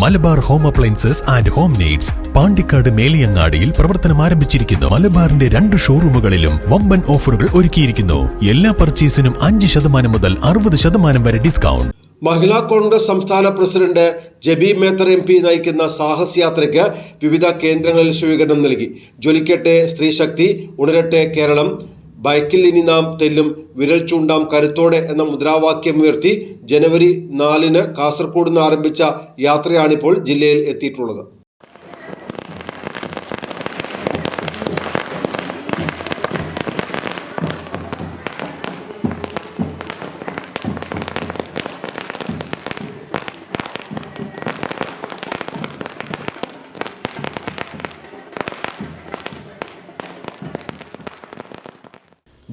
Malabar home appliances and home needs Pandikkad മേലിയങ്ങാടിയിൽ പ്രവർത്തനം ആരംഭിച്ചിരിക്കുന്നു. മലബാറിന്റെ രണ്ട് ഷോറൂമുകളിലും വമ്പൻ ഓഫറുകൾ ഒരുക്കിയിരിക്കുന്നു. എല്ലാ പർച്ചേസിനും അഞ്ച് ശതമാനം മുതൽ അറുപത് ശതമാനം വരെ ഡിസ്കൗണ്ട്. മഹിളാ കോൺഗ്രസ് സംസ്ഥാന president Jebi Mather M P നയിക്കുന്ന സാഹസ് യാത്രയ്ക്ക് വിവിധ കേന്ദ്രങ്ങളിൽ സ്വീകരണം നൽകി. ജ്വലിക്കട്ടെ സ്ത്രീശക്തി ഉണരട്ടെ കേരളം ബൈക്കിൽ ഇനി നാം തെല്ലും വിരൽ ചൂണ്ടാം കരുത്തോടെ എന്ന മുദ്രാവാക്യമുയർത്തി ജനുവരി നാലിന് കാസർഗോഡ് നിന്ന് ആരംഭിച്ച യാത്രയാണിപ്പോൾ ജില്ലയിൽ എത്തിയിട്ടുള്ളത്.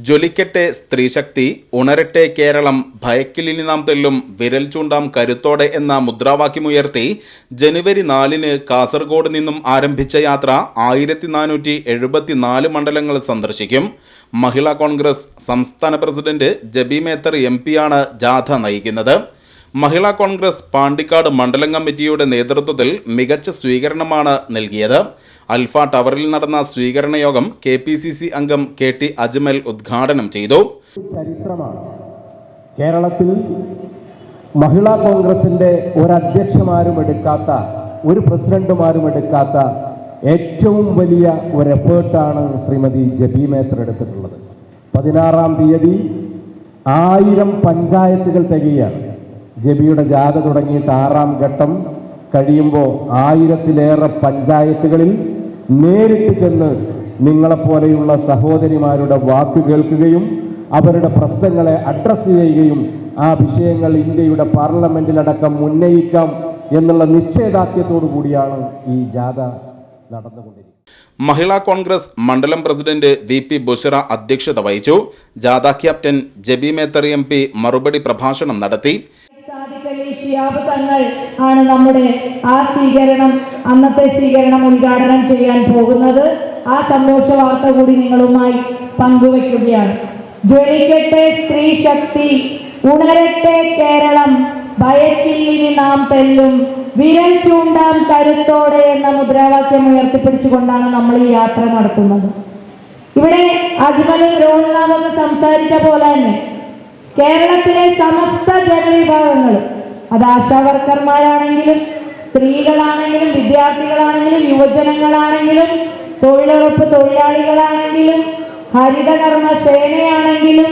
ജ്വലിക്കട്ടെ സ്ത്രീശക്തി ഉണരട്ടെ കേരളം ഭയക്കിലിനി നാം തെല്ലും വിരൽ ചൂണ്ടാം കരുത്തോടെ എന്ന മുദ്രാവാക്യമുയർത്തി ജനുവരി നാലിന് കാസർഗോഡ് നിന്നും ആരംഭിച്ച യാത്ര ആയിരത്തി നാനൂറ്റി മണ്ഡലങ്ങൾ സന്ദർശിക്കും. മഹിളാ കോൺഗ്രസ് സംസ്ഥാന പ്രസിഡന്റ് ജബി മേത്തർ എം പിയാണ് ജാഥ നയിക്കുന്നത്. മഹിളാ കോൺഗ്രസ് പാണ്ടിക്കാട് മണ്ഡലം കമ്മിറ്റിയുടെ നേതൃത്വത്തിൽ മികച്ച സ്വീകരണമാണ് നൽകിയത്. അൽഫ ടവറിൽ നടന്ന സ്വീകരണ യോഗം കെ പി സി സി അംഗം കെ ടി അജ്മൽ ഉദ്ഘാടനം ചെയ്തു. ചരിത്രമാണ്. കേരളത്തിൽ മഹിളാ കോൺഗ്രസിന്റെ ഒരധ്യക്ഷമാരും എടുക്കാത്ത ഒരു പ്രസിഡന്റുമാരും എടുക്കാത്ത ഏറ്റവും വലിയ ഒരു എഫേർട്ടാണ് ശ്രീമതി ജബി മേത്തർ എടുത്തിട്ടുള്ളത്. പതിനാറാം തീയതി ആയിരം പഞ്ചായത്തുകൾ തികയാണ് ജബിയുടെ ജാഥ തുടങ്ങിയിട്ട് ആറാം ഘട്ടം കഴിയുമ്പോൾ ആയിരത്തിലേറെ പഞ്ചായത്തുകളിൽ നേരിട്ട് ചെന്ന് നിങ്ങളെപ്പോലെയുള്ള സഹോദരിമാരുടെ വാക്ക് കേൾക്കുകയും അവരുടെ പ്രശ്നങ്ങളെ അഡ്രസ്സ് ചെയ്യുകയും ആ വിഷയങ്ങൾ ഇന്ത്യയുടെ പാർലമെന്റിലടക്കം ഉന്നയിക്കാം എന്നുള്ള നിശ്ചയദാർഢ്യത്തോടു കൂടിയാണ് ഈ ജാഥ നടന്നുകൊണ്ടിരിക്കുന്നത്. മഹിളാ കോൺഗ്രസ് മണ്ഡലം പ്രസിഡന്റ് വി പി ബുഷറ അധ്യക്ഷത വഹിച്ചു. ജാഥ ക്യാപ്റ്റൻ ജബി മേത്തറി എം പി മറുപടി പ്രഭാഷണം നടത്തി. അലി തങ്ങൾ ആണ് നമ്മുടെ ആ സ്വീകരണം അന്നത്തെ സ്വീകരണം ഉദ്ഘാടനം ചെയ്യാൻ പോകുന്നത്. ആ സന്തോഷ വാർത്ത കൂടി നിങ്ങളുമായി പങ്കുവെക്കുകയാണ്. ജ്വലിക്കട്ടെ സ്ത്രീ ശക്തി ഉണരട്ടെ കേരളം ഭയക്കില്ലിനി നാം തെല്ലും വിരൽ ചൂണ്ടാം കരുത്തോടെ എന്ന മുദ്രാവാക്യം ഉയർത്തിപ്പിടിച്ചുകൊണ്ടാണ് നമ്മൾ ഈ യാത്ര നടത്തുന്നത്. ഇവിടെ അജ്മലും രോഹിനാഥൊക്കെ സംസാരിച്ച പോലെ തന്നെ കേരളത്തിലെ സമസ്ത ജനവിഭാഗങ്ങളും അത് ആശാവർക്കർമാരാണെങ്കിലും സ്ത്രീകളാണെങ്കിലും വിദ്യാർത്ഥികളാണെങ്കിലും യുവജനങ്ങളാണെങ്കിലും തൊഴിലുറപ്പ് തൊഴിലാളികളാണെങ്കിലും ഹരിതകർമ്മ സേനയാണെങ്കിലും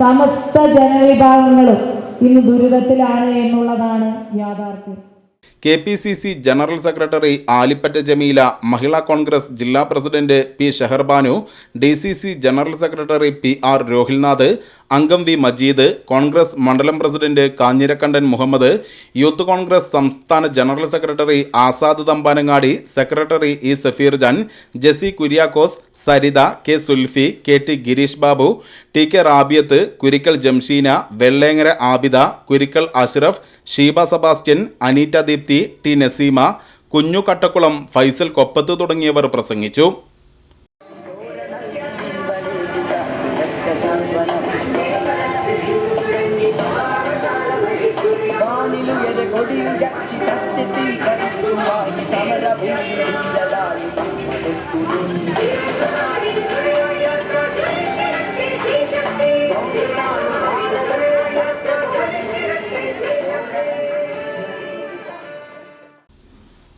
സമസ്ത ജനവിഭാഗങ്ങളും ഇന്ന് ദുരിതത്തിലാണ് എന്നുള്ളതാണ് യാഥാർത്ഥ്യം. K P C C general secretary Alipatta Jameela Mahila Congress ജില്ലാ president P Sheharbanu D C C general secretary P R Rohilnath അംഗം വി മജീദ് കോൺഗ്രസ് മണ്ഡലം പ്രസിഡന്റ് കാഞ്ഞിരക്കണ്ടൻ മുഹമ്മദ് യൂത്ത് കോൺഗ്രസ് സംസ്ഥാന general secretary Azad Thampanangadi secretary E Safeer Jan Jessy Kuriakose Saritha K Sulfi K T Gireesh Babu T K Rabiyath Kurikkal Jamsheena Vellengara Abida Kurikkal Ashraf Sheeba Sebastian Aneeta Deepthi T Naseema Kunju Kattakkulam Faisal കൊപ്പത്ത് തുടങ്ങിയവർ പ്രസംഗിച്ചു.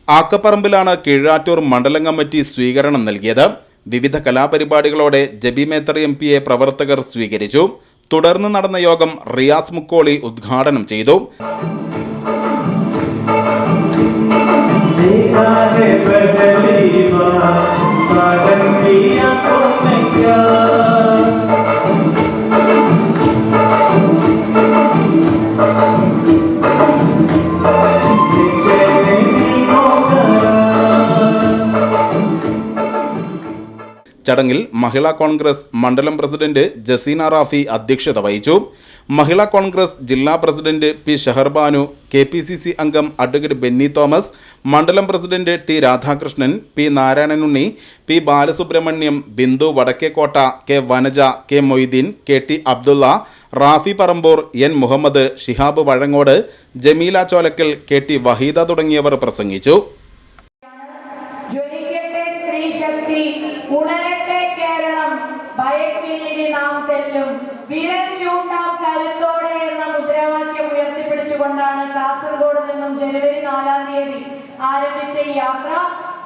ആക്കപ്പറമ്പിലാണ് കീഴാറ്റൂർ മണ്ഡലം committee സ്വീകരണം നൽകിയത്. വിവിധ കലാപരിപാടികളോടെ Jebi Mather M പിയെ പ്രവർത്തകർ സ്വീകരിച്ചു. തുടർന്ന് നടന്ന യോഗം റിയാസ് മുക്കോളി ഉദ്ഘാടനം ചെയ്തു. nadie pertenece. ചടങ്ങിൽ മഹിളാ കോൺഗ്രസ് മണ്ഡലം പ്രസിഡന്റ് ജസീന റാഫി അധ്യക്ഷത വഹിച്ചു. മഹിളാ കോൺഗ്രസ് ജില്ലാ president P Shaharbanu K P C C അംഗം അഡ്വക്കേറ്റ് ബെന്നി തോമസ് മണ്ഡലം president T Radhakrishnan P Narayananunni P Balasubramaniam Bindu Vadakkekotta K Vanaja K Moideen K T Abdulla Rafi Parambur N Muhammad Shihab Vazhangode Jameela Cholakkal K T Waheeda തുടങ്ങിയവർ പ്രസംഗിച്ചു. ഉണരട്ടെ കേരളം ഭയക്കില്ലിനി നാം തെല്ലും. വിരൽ ചൂണ്ടാം കരുത്തോടെ എന്ന മുദ്രാവാക്യം ഉയർത്തിപ്പിടിച്ചുകൊണ്ടാണ് കാസർഗോഡ് നിന്നും ജനുവരി നാലാം തീയതി ആരംഭിച്ച ഈ യാത്ര.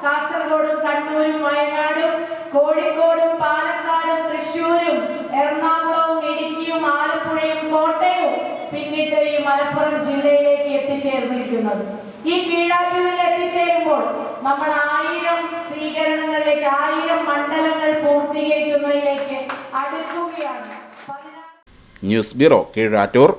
കാസർഗോഡും കണ്ണൂരും വയനാടും കോഴിക്കോടും പാലക്കാടും തൃശ്ശൂരും എറണാകുളവും ഇടുക്കിയും ആലപ്പുഴയും കോട്ടയവും പിന്നിട്ട് ഈ മലപ്പുറം ജില്ലയിലേക്ക് എത്തിച്ചേർന്നിരിക്കുന്നത്. ഈ കീഴാറ്റൂരിൽ എത്തിച്ചേരുമ്പോൾ നമ്മൾ ആയിരം സ്വീകരണങ്ങളിലേക്ക് ആയിരം പൂർത്തീകരിക്കുന്നതിലേക്ക് അടുക്കുകയാണ്. News bureau Keezhattoor